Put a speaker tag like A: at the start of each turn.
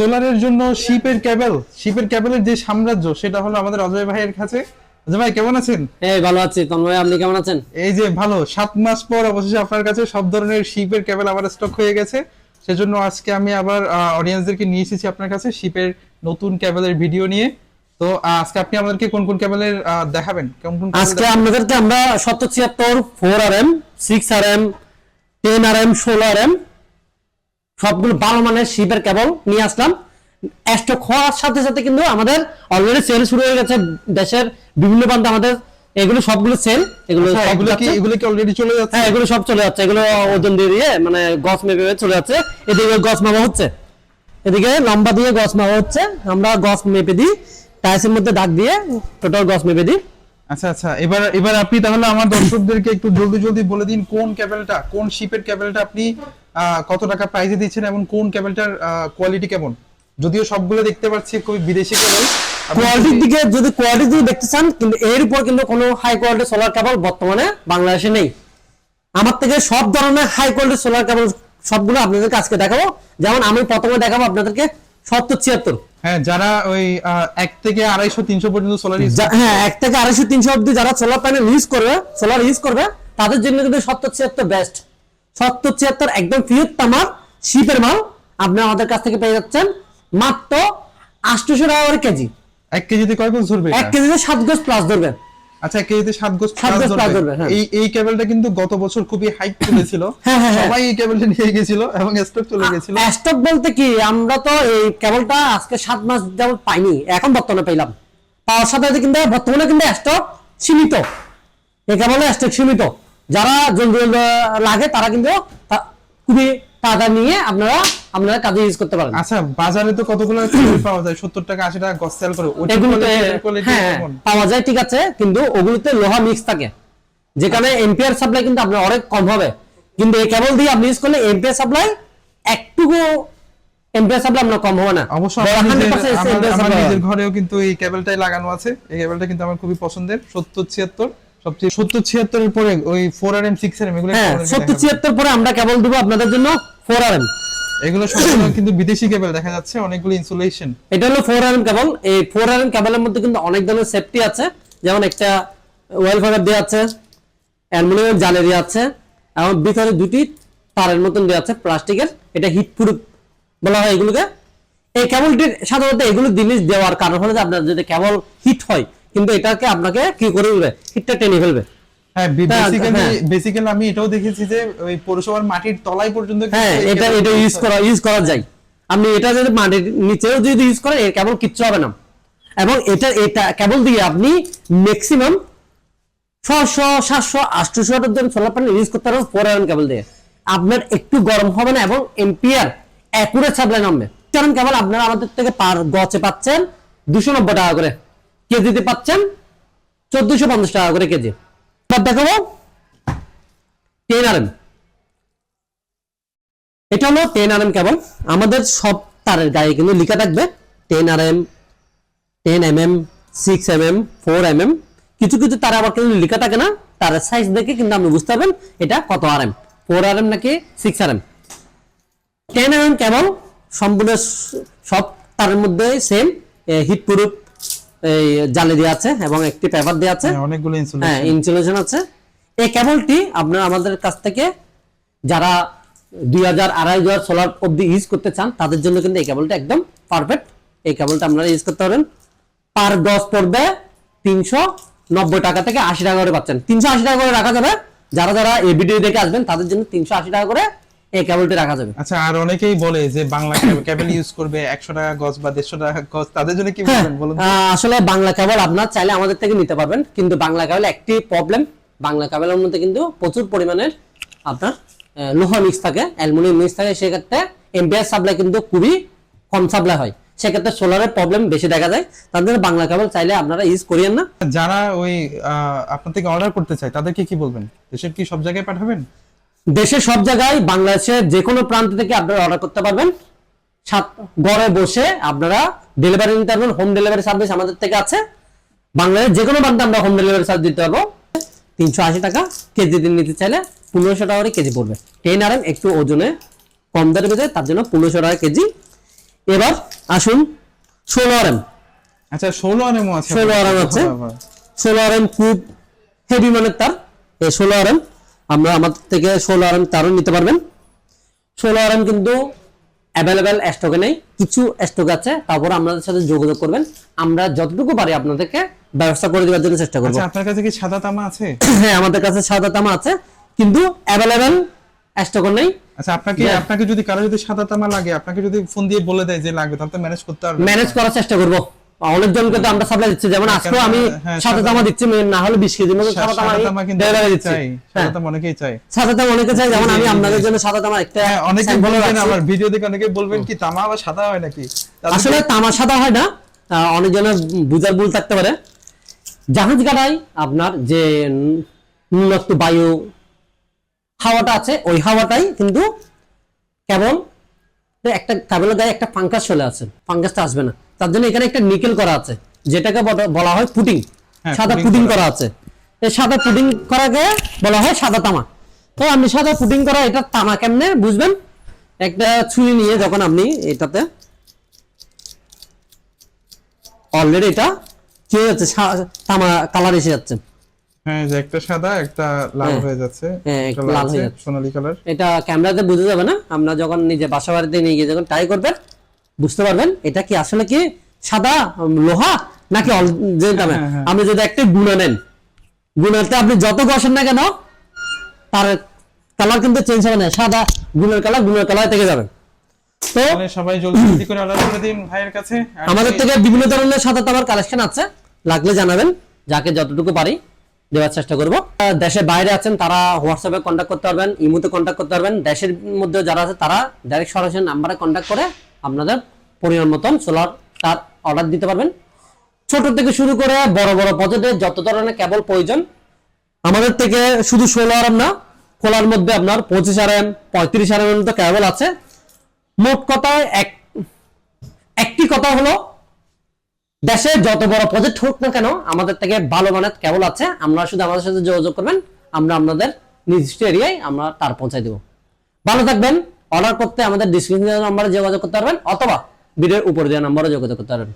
A: সোলারের জন্য শিপের ক্যাবেল শিপের ক্যাবেলের যে সাম্রাজ্য সেটা হলো আমাদের অজয় ভাইয়ের কাছে। অজয় ভাই কেমন আছেন?
B: এই ভালো আছি। তন্ময় আপনি কেমন আছেন?
A: এই যে ভালো সাত মাস পর অবশেষে আপনার কাছে সব ধরনের শিপের ক্যাবেল আবার স্টক হয়ে গেছে। সেজন্য আজকে আমি আবার অডিয়েন্সদেরকে নিয়ে এসেছি আপনার কাছে শিপের নতুন ক্যাবেলের ভিডিও নিয়ে। তো আজকে আপনি আমাদেরকে কোন কোন ক্যাবেলের দেখাবেন? কেমন কোন
B: আজকে আপনাদেরকে আমরা সত্তর ছিয়াত্তর four R M six R M ten R M ষোলো আর এম সবগুলো ভালো মানের শিপের কেবল নিয়ে আসলাম। স্টক হওয়ার সাথে সাথে কিন্তু আমাদের অলরেডি সেল শুরু হয়ে গেছে। দেশের বিভিন্ন প্রান্তে আমাদের এগুলো সবগুলো সেল এগুলো
A: আচ্ছা, এগুলো কি এগুলো কি অলরেডি চলে যাচ্ছে?
B: হ্যাঁ এগুলো সব চলে যাচ্ছে। এগুলো ওজন দিয়ে দিয়ে মানে গছ মেপে চলে যাচ্ছে। এদিকে গছ মাপা হচ্ছে। এদিকে লম্বা দিয়ে গছ মাপা হচ্ছে। আমরা গছ মেপে দিই। টাইসের মধ্যে দাগ দিয়ে টোটাল গছ মেপে দিই।
A: আচ্ছা আচ্ছা। এবার এবার আপনি তাহলে আমার দর্শকদেরকে একটু জলদি জলদি বলে দিন কোন ক্যাবেলটা কোন শিপের ক্যাবেলটা আপনি কত টাকা প্রাইসে দিচ্ছেন এবং কোন ক্যাবেলটার কোয়ালিটি কেমন? যদিও সবগুলো দেখতে পাচ্ছি খুবই বিদেশি কেবল
B: কোয়ালিটির দিকে যদি কোয়ালিটি দেখতে চান কিন্তু এর উপর কিন্তু কোনো হাই কোয়ালিটি সোলার কেবল বর্তমানে বাংলাদেশে নেই। আমার থেকে সব ধরনের হাই কোয়ালিটি সোলার কেবল সবগুলো আপনাদেরকে আজকে দেখাবো। যেমন আমি প্রথমে দেখাবো আপনাদেরকে সত্তর ছিয়াত্তর।
A: হ্যাঁ যারা ওই এক থেকে আড়াইশো তিনশো পর্যন্ত সোলার
B: হ্যাঁ এক থেকে আড়াইশো তিনশো অব্দি যারা সোলার প্যানেল ইউজ করবে সোলার ইউজ করবে তাদের জন্য কিন্তু সত্তর ছিয়াত্তর বেস্ট সত্তর ছিয়াত্তর একদম ফিউর তামার শিপের মাল আপনি আমাদের কাছ থেকে পেয়ে যাচ্ছেন মাত্র আটশোশো টাকা করে কেজি
A: এক কেজিতে কয় গোছ ধরবে
B: এক
A: এটা?
B: কেজিতে সাত প্লাস ধরবে
A: আচ্ছা এক কেজিতে সাত গোছ
B: গোছ
A: ধরবে।
B: হ্যাঁ।
A: এই এই কেবলটা কিন্তু গত বছর খুবই হাইপ তুলেছিল
B: হ্যাঁ, হ্যাঁ।
A: সবাই এই কেবলটা নিয়ে গেছিল এবং স্টক চলে গেছিল
B: স্টক বলতে কি আমরা তো এই কেবলটা আজকে সাত মাস যাবত পাইনি এখন বর্তমানে পেলাম পাওয়ার সাথে কিন্তু বর্তমানে কিন্তু স্টক সীমিত এই কেবলে স্টক সীমিত যারা জলদি লাগে তারা কিন্তু খুবই তাড়াতাড়ি নিয়ে আপনারা আপনারা কাজে ইউজ করতে পারেন।
A: আচ্ছা বাজারে তো কতগুলো পাওয়া যায় সত্তর টাকা আশি টাকা গছ সেল করে।
B: হ্যাঁ? পাওয়া যায় ঠিক আছে কিন্তু ওগুলোতে লোহা মিক্স থাকে। যেখানে এম্পিয়ার সাপ্লাই কিন্তু আপনার অনেক কম হবে। কিন্তু এই কেবল দিয়ে আপনি ইউজ করলে এম্পিয়ার সাপ্লাই একটুকু এম্পিয়ার সাপ্লাই আপনার কম হবে না। অবশ্যই
A: আমার নিজের-
B: হবে।
A: ঘরেও কিন্তু এই কেবলটাই লাগানো আছে। এই কেবলটা কিন্তু আমার খুবই পছন্দের। সত্তর ছিয়াত্তর। সবচেয়ে সত্তর ছিয়াত্তরের পরে ওই four R M six R M এগুলো
B: হ্যাঁ সত্তর ছিয়াত্তর পরে আমরা কেবল দেবো আপনাদের জন্য ফোর আর এম
A: এগুলো কিন্তু বিদেশি কেবল দেখা যাচ্ছে অনেকগুলো ইনসুলেশন
B: এটা হলো ফোর আর এম কেবল। এই ফোর আর এম কেবলের মধ্যে কিন্তু অনেক ধরনের সেফটি আছে। যেমন একটা ওয়েল ফাইবার দেওয়া আছে অ্যালুমিনিয়াম জালে দেওয়া আছে এবং ভিতরে দুটি তারের মতন দেওয়া আছে প্লাস্টিকের। এটা হিট প্রুফ বলা হয় এগুলোকে। এই কেবলটির সাধারণত এগুলো জিনিস দেওয়ার কারণ হলো যে আপনার যদি কেবল হিট হয় কিন্তু এটাকে আপনাকে কি করে দিবে হিটটা টেনে ফেলবে।
A: হ্যাঁ
B: হ্যাঁ,
A: বেসিক্যালি। বেসিক্যালি আমি এটাও দেখেছি যে ওই পৌরসভার মাটির তলায় পর্যন্ত
B: হ্যাঁ এটা এটা ইউজ করা ইউজ করা যায়। আপনি এটা যদি মাটির নিচেও যদি ইউজ করেন এর কেবল কিচ্ছু হবে না। এবং এটা এটা কেবল দিয়ে আপনি ম্যাক্সিমাম ছশো সাতশো আটশোশো জন সোলার প্যানেল ইউজ করতে পারবেন ফোর আয়রন কেবল দিয়ে। আপনার একটু গরম হবে না এবং এম্পিয়ার অ্যাকুরেট সাপ্লাই নামবে। কারণ কেবল আপনারা আমাদের থেকে পার গছে পাচ্ছেন দুশো নব্বই টাকা করে। কেজিতে পাচ্ছেন চোদ্দশো পঞ্চাশ টাকা করে কেজি। এবার দেখাবো। টেন আর এম এটা হলো টেন আর এম কেবল। আমাদের সব তারের গায়ে কিন্তু লেখা থাকবে ten R M ten M M six M M four M M কিছু কিছু তার আবার কিন্তু লেখা থাকে না তারের সাইজ দেখে কিন্তু আপনি বুঝতে পারবেন এটা কত R M four R M নাকি six R M ten M M cable, সম্পূর্ণ সব তারের মধ্যে সেম হিট প্রুফ এই জালে দেওয়া আছে এবং একটি পেপার দেওয়া আছে।
A: হ্যাঁ, অনেকগুলো
B: হ্যাঁ
A: ইনসুলেশন
B: আছে। এই কেবলটি আপনারা আমাদের কাছ থেকে যারা দুই হাজার আড়াই হাজার সোলার অব্দি ইউজ করতে চান তাদের জন্য কিন্তু এই কেবলটা একদম পারফেক্ট এই কেবলটা আপনারা ইউজ করতে পারেন। পার দশ পড়বে তিনশো নব্বই টাকা থেকে আশি টাকা করে পাচ্ছেন। তিনশো আশি টাকা করে রাখা যাবে। যারা যারা এই ভিডিও দেখে আসবেন তাদের জন্য তিনশো আশি টাকা করে এই কেবলটি রাখা যাবে।
A: আচ্ছা আর অনেকেই বলে যে বাংলা কেবল ইউজ করবে একশো টাকা গজ বা দেড়শো টাকা গজ। তাদের জন্য কি
B: হ্যাঁ,
A: বলবেন বলুন
B: আসলে বাংলা কেবল আপনার চাইলে আমাদের থেকে নিতে পারবেন কিন্তু বাংলা কেবল একটি প্রবলেম বাংলা কেবলের মধ্যে কিন্তু প্রচুর পরিমাণের আপনার লোহা মিক্স থাকে অ্যালুমিনিয়াম মিক্স থাকে সেক্ষেত্রে এমপিআর সাপ্লাই কিন্তু খুবই কম সাপ্লাই হয়। সেক্ষেত্রে সোলারের প্রবলেম বেশি দেখা যায়। জন্য বাংলা কেবল চাইলে আপনারা ইউজ করিয়েন না।
A: যারা ওই আপনার থেকে অর্ডার করতে চায় তাদেরকে কি বলবেন? দেশের কি সব জায়গায় পাঠাবেন?
B: দেশের সব জায়গায় বাংলাদেশের যে কোনো প্রান্ত থেকে আপনারা অর্ডার করতে পারবেন। ঘরে বসে আপনারা ডেলিভারি নিতে পারবেন হোম ডেলিভারি সার্ভিস আমাদের থেকে আছে। বাংলাদেশের যে কোনো প্রান্তে আমরা হোম ডেলিভারি সার্ভিস দিতে পারব। তিনশো আশি টাকা কেজি দিন নিতে চাইলে পনেরোশো টাকা করে কেজি পড়বে। টেন আর একটু ওজনে কম দাঁড়িয়ে যায় তার জন্য পনেরোশো টাকা কেজি। এবার আসুন ষোলো আর এম।
A: আচ্ছা ষোলো আনেমো আছে।
B: 16 RM আছে। ষোলো আর এম খুব হেভি মানের তার। এই ষোলো আর এম আমরা আমাদের থেকে ষোলো আর এম তারও নিতে পারবেন। ষোলো আর এম কিন্তু অ্যাভেলেবেল স্টকে নেই কিছু স্টক আছে তারপর আপনাদের সাথে যোগাযোগ করবেন। আমরা যতটুকু পারি আপনাদেরকে ব্যবস্থা করে দেওয়ার জন্য চেষ্টা করব।
A: আচ্ছা আপনার কাছে কি সাদা তামা আছে?
B: হ্যাঁ আমাদের কাছে সাদা তামা আছে কিন্তু অ্যাভেলেবেল স্টক নেই।
A: আচ্ছা আপনাকে
B: হ্যাঁ।
A: আপনাকে যদি কারও যদি সাদা তামা লাগে আপনাকে যদি ফোন দিয়ে বলে দেয় যে লাগবে তাহলে তো ম্যানেজ করতে পারবে
B: ম্যানেজ করার চেষ্টা করব। অনেকজনকে তো আমরা সাপ্লাই দিচ্ছি। যেমন আজকে আমি
A: হ্যাঁ,
B: সাদা তামা দিচ্ছি না হলে বিশ কেজি মতো সাদা
A: সাদা
B: আমি
A: অনেকেই
B: দিচ্ছি।
A: সাদা
B: হ্যাঁ,
A: অনেকেই চাই
B: সাদা তামা অনেকে চাই যেমন আমি আপনাদের জন্য সাদা তামা একটা
A: অনেকে বলবেন আমার ভিডিও দেখে অনেকে বলবেন কি তামা আবার সাদা হয় নাকি?
B: আসলে তামা সাদা হয় না আহ, অনেকজনের বুঝার ভুল থাকতে পারে। জাহাজ গাড়াই আপনার যে ন্যূনত্ব বায়ু হাওয়াটা আছে ওই হাওয়াটাই কিন্তু কেবল একটা কেবলের গায়ে একটা ফাঙ্গাস চলে আসে। ফাঙ্গাসটা আসবে না। তার জন্য এখানে একটা নিকেল করা আছে। যেটাকে বলা- হয় পুটিং
A: হ্যাঁ,
B: সাদা পুডিং
A: করা।
B: আছে। এই সাদা পুডিং করাকে বলা হয় সাদা তামা। তো আপনি সাদা পুডিং করা এটা তামা কেমনে? বুঝবেন? একটা ছুরি নিয়ে যখন আপনি এটাতে অলরেডি এটা কি যাচ্ছে তামা কালার এসে যাচ্ছে।
A: হ্যাঁ যে একটা সাদা একটা লাল
B: হ্যাঁ।
A: হয়ে যাচ্ছে।
B: হ্যাঁ, লাল হয়ে যাচ্ছে।
A: সোনালী কালার
B: এটা ক্যামেরাতে বোঝা যাবে না। আমরা যখন নিজে বাসা বাড়িতে নিয়ে গিয়ে যখন ট্রাই করবেন বুঝতে পারবেন এটা কি আসলে কি সাদা লোহা নাকি
A: হ্যাঁ।
B: আপনি যদি একটা গুণা নেন গুণাতে আপনি যত না কেন তার কালার কিন্তু চেঞ্জ হবে না। সাদা গুণের কালার গুণের কালার থেকে যাবে। তো
A: সবাই জলদি জলদি করে অর্ডার করে দিন ভাইয়ের কাছে।
B: আমাদের থেকে বিভিন্ন ধরনের সাদা তামার কালেকশন আছে। লাগলে জানাবেন যাকে যতটুকু পারি। দেওয়ার চেষ্টা করব। দেশের বাইরে আছেন, তারা হোয়াটসঅ্যাপে কন্ট্যাক্ট করতে পারবেন, ইমোতে কন্ট্যাক্ট করতে পারবেন। দেশের মধ্যে যারা আছে, তারা ডাইরেক্ট সরাসরি নাম্বারে কন্ট্যাক্ট করে আপনাদের পরিমাণ মতন সোলার তার অর্ডার দিতে পারবেন। ছোট থেকে শুরু করে বড় বড় পদ্ধতিতে যত ধরনের কেবল প্রয়োজন, আমাদের থেকে শুধু ষোলো আরাম না, খোলার মধ্যে আপনার পঁচিশ আর এম পঁয়ত্রিশ আর এম তো কেবল আছে। মোট কথায় এক, একটি কথা হলো দেশে যত বড় প্রজেক্ট হোক না কেন, আমাদের থেকে ভালো মানের কেবল আছে। আমরা শুধু আমাদের সাথে যোগাযোগ করবেন, আমরা আপনাদের নির্দিষ্ট এরিয়ায় আমরা তার পৌঁছায় দেব। ভালো থাকবেন অর্ডার করতে আমাদের ডিসক্রিপশন নাম্বারে যোগাযোগ করতে পারবেন, অথবা ভিডিওর উপর দেওয়া নাম্বারে যোগাযোগ করতে পারবেন।